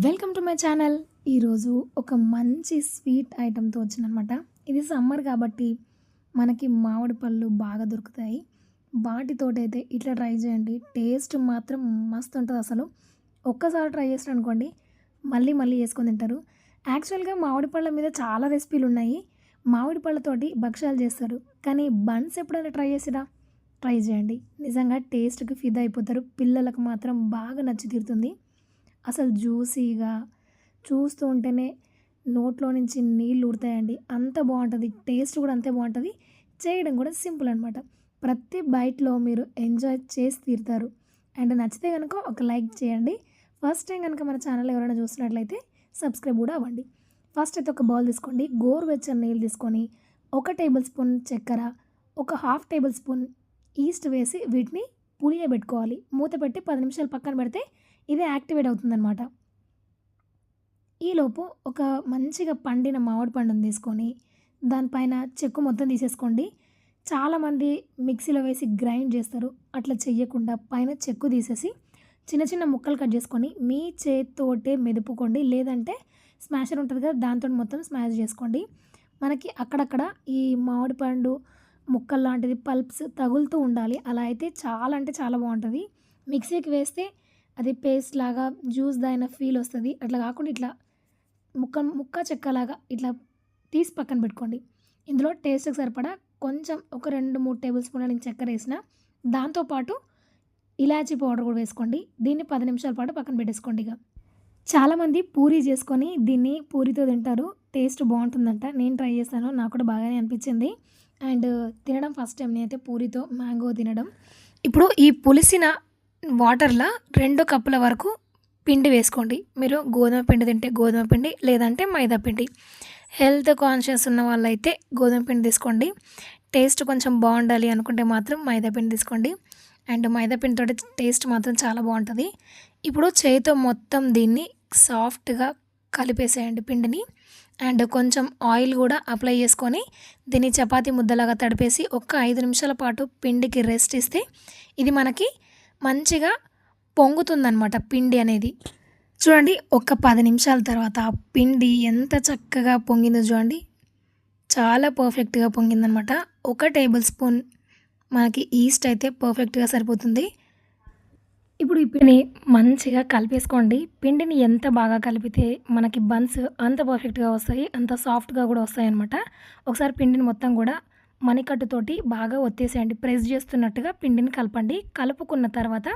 Welcome to my channel. ఈరోజు ఒక మంచి స్వీట్ ఐటెంతో వచ్చిందనమాట. ఇది సమ్మర్ కాబట్టి మనకి మామిడి పళ్ళు బాగా దొరుకుతాయి. వాటితోటైతే ఇట్లా ట్రై చేయండి. టేస్ట్ మాత్రం మస్తు ఉంటుంది అసలు. ఒక్కసారి ట్రై చేసిన అనుకోండి మళ్ళీ మళ్ళీ చేసుకొని తింటారు. యాక్చువల్గా మామిడి పళ్ళ మీద చాలా రెసిపీలు ఉన్నాయి. మామిడి పళ్ళతోటి భక్ష్యాలు చేస్తారు. కానీ బన్స్ ఎప్పుడైనా ట్రై చేసిరా? ట్రై చేయండి. నిజంగా టేస్ట్కి ఫిదా అయిపోతారు. పిల్లలకు మాత్రం బాగా నచ్చి తీరుతుంది. అసలు జ్యూసీగా చూస్తూ ఉంటేనే నోట్లో నుంచి నీళ్ళు ఊడతాయండి అంత బాగుంటుంది. టేస్ట్ కూడా అంతే బాగుంటుంది. చేయడం కూడా సింపుల్ అనమాట ప్రతి బైట్లో మీరు ఎంజాయ్ చేసి తీరుతారు. అండ్ నచ్చితే కనుక ఒక లైక్ చేయండి. ఫస్ట్ టైం కనుక మన ఛానల్ ఎవరైనా చూసినట్లయితే సబ్స్క్రైబ్ కూడా అవ్వండి. ఫస్ట్ అయితే ఒక బౌల్ తీసుకోండి. గోరువెచ్చని నీళ్ళు తీసుకొని ఒక టేబుల్ స్పూన్ చక్కెర ఒక హాఫ్ టేబుల్ స్పూన్ ఈస్ట్ వేసి వీటిని పులియబెట్టుకోవాలి. మూత పెట్టి పది నిమిషాలు పక్కన పెడితే ఇదే యాక్టివేట్ అవుతుందన్నమాట. ఈలోపు ఒక మంచిగా పండిన మామిడి పండును తీసుకొని దానిపైన చెక్కు మొత్తం తీసేసుకోండి. చాలామంది మిక్సీలో వేసి గ్రైండ్ చేస్తారు. అట్లా చెయ్యకుండా పైన చెక్కు తీసేసి చిన్న చిన్న ముక్కలు కట్ చేసుకొని మీ చేతితోటే మెదుపుకోండి. లేదంటే స్మాషర్ ఉంటుంది కదా దాంతో మొత్తం స్మాష్ చేసుకోండి. మనకి అక్కడక్కడ ఈ మామిడి పండు ముక్కలు లాంటిది పల్ప్స్ తగులుతూ ఉండాలి. అలా అయితే చాలా అంటే చాలా బాగుంటుంది. మిక్సీకి వేస్తే అది పేస్ట్ లాగా జ్యూస్ దాయిన ఫీల్ వస్తుంది. అట్లా కాకుండా ఇట్లా ముక్క ముక్క చెక్కలాగా ఇట్లా తీసి పక్కన పెట్టుకోండి. ఇందులో టేస్ట్కి సరిపడా కొంచెం ఒక రెండు మూడు టేబుల్ స్పూన్ల నేను చక్కెర వేసిన దాంతోపాటు ఇలాచీ పౌడర్ కూడా వేసుకోండి. దీన్ని పది నిమిషాల పాటు పక్కన పెట్టేసుకోండి ఇక. చాలామంది పూరి చేసుకొని దీన్ని పూరితో తింటారు. టేస్ట్ బాగుంటుందంట. నేను ట్రై చేశాను. నాకు కూడా బాగానే అనిపించింది. అండ్ తినడం ఫస్ట్ టైం నేనైతే పూరితో మ్యాంగో తినడం. ఇప్పుడు ఈ పులిసిన వాటర్లో రెండు కప్పుల వరకు పిండి వేసుకోండి. మీరు గోధుమ పిండి తింటే గోధుమ పిండి లేదంటే మైదా పిండి. హెల్త్ కాన్షియస్ ఉన్న వాళ్ళైతే గోధుమ పిండి తీసుకోండి. టేస్ట్ కొంచెం బాగుండాలి అనుకుంటే మాత్రం మైదా పిండి తీసుకోండి. అండ్ మైదా పిండితో టేస్ట్ మాత్రం చాలా బాగుంటుంది. ఇప్పుడు చేతితో మొత్తం దీన్ని సాఫ్ట్గా కలిపేసేయండి పిండిని. అండ్ కొంచెం ఆయిల్ కూడా అప్లై చేసుకొని దీన్ని చపాతి ముద్దలాగా తడిపేసి ఒక్క ఐదు నిమిషాల పాటు పిండికి రెస్ట్ ఇస్తే ఇది మనకి మంచిగా పొంగుతుందనమాట పిండి అనేది. చూడండి ఒక పది నిమిషాల తర్వాత ఆ పిండి ఎంత చక్కగా పొంగిందో చూడండి. చాలా పర్ఫెక్ట్గా పొంగిందనమాట ఒక టేబుల్ స్పూన్ మనకి ఈస్ట్ అయితే పర్ఫెక్ట్గా సరిపోతుంది. ఇప్పుడు ఈ పిండిని మంచిగా కలిపేసుకోండి. పిండిని ఎంత బాగా కలిపితే మనకి బన్స్ అంత పర్ఫెక్ట్గా వస్తాయి అంత సాఫ్ట్గా కూడా వస్తాయి అనమాట ఒకసారి పిండిని మొత్తం కూడా మణికట్టుతోటి బాగా ఒత్తేసేయండి. ప్రెస్ చేస్తున్నట్టుగా పిండిని కలపండి. కలుపుకున్న తర్వాత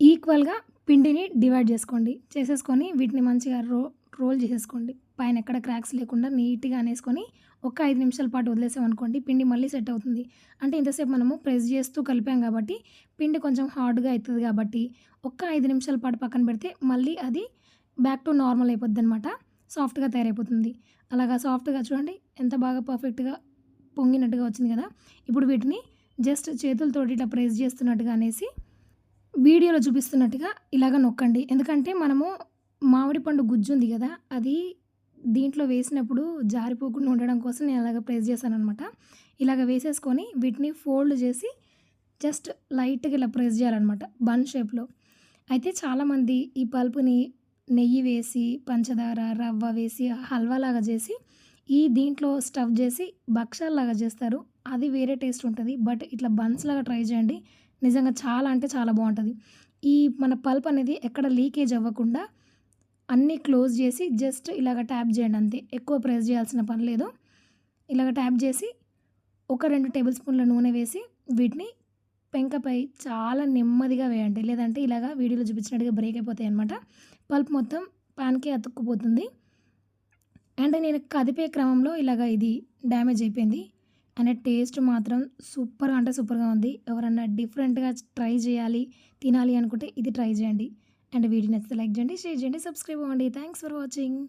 ఈక్వల్గా పిండిని డివైడ్ చేసుకోండి. చేసేసుకొని వీటిని మంచిగా రో రోల్ చేసేసుకోండి. పైన ఎక్కడ క్రాక్స్ లేకుండా నీట్గా అనేసుకొని ఒక ఐదు నిమిషాల పాటు వదిలేసామనుకోండి పిండి మళ్ళీ సెట్ అవుతుంది. అంటే ఇంతసేపు మనము ప్రెస్ చేస్తూ కలిపాం కాబట్టి పిండి కొంచెం హార్డ్గా అవుతుంది కాబట్టి ఒక్క ఐదు నిమిషాల పాటు పక్కన పెడితే మళ్ళీ అది బ్యాక్ టు నార్మల్ అయిపోద్ది అనమాట సాఫ్ట్గా తయారైపోతుంది. అలాగా సాఫ్ట్గా చూడండి. ఎంత బాగా పర్ఫెక్ట్గా పొంగినట్టుగా వచ్చింది కదా. ఇప్పుడు వీటిని జస్ట్ చేతులతోటి ఇట్లా ప్రెస్ చేస్తున్నట్టుగా అనేసి వీడియోలో చూపిస్తున్నట్టుగా ఇలాగ నొక్కండి. ఎందుకంటే మనము మామిడి పండు గుజ్జు ఉంది కదా అది దీంట్లో వేసినప్పుడు జారిపోకుండా ఉండడం కోసం నేను అలాగ ప్రెస్ చేశాను అనమాట ఇలాగ వేసేసుకొని వీటిని ఫోల్డ్ చేసి జస్ట్ లైట్గా ఇలా ప్రెస్ చేయాలన్నమాట బన్ షేప్లో అయితే చాలామంది ఈ పల్పుని నెయ్యి వేసి పంచదార రవ్వ వేసి హల్వా లాగా చేసి ఈ దీంట్లో స్టఫ్ చేసి భక్షాల్లాగా చేస్తారు. అది వేరే టేస్ట్ ఉంటుంది. బట్ ఇట్లా బన్స్ లాగా ట్రై చేయండి. నిజంగా చాలా అంటే చాలా బాగుంటుంది. ఈ మన పల్ప్ అనేది ఎక్కడ లీకేజ్ అవ్వకుండా అన్నీ క్లోజ్ చేసి జస్ట్ ఇలాగ ట్యాప్ చేయండి అంతే. ఎక్కువ ప్రెస్ చేయాల్సిన పని లేదు. ఇలాగ ట్యాప్ చేసి ఒక రెండు టేబుల్ స్పూన్ల నూనె వేసి వీటిని పెంకపై చాలా నెమ్మదిగా వేయండి. లేదంటే ఇలాగ వీడియోలో చూపించినట్టుగా బ్రేక్ అయిపోతాయి అనమాట పల్ప్ మొత్తం ప్యాన్కే అతుక్కుపోతుంది. అండ్ నేను కదిపే క్రమంలో ఇలాగ ఇది డ్యామేజ్ అయిపోయింది. అండ్ టేస్ట్ మాత్రం సూపర్గా అంటే సూపర్గా ఉంది. ఎవరన్నా డిఫరెంట్గా ట్రై చేయాలి తినాలి అనుకుంటే ఇది ట్రై చేయండి. అండ్ వీడియో నచ్చితే లైక్ చేయండి షేర్ చేయండి సబ్స్క్రైబ్ అవ్వండి. Thanks for watching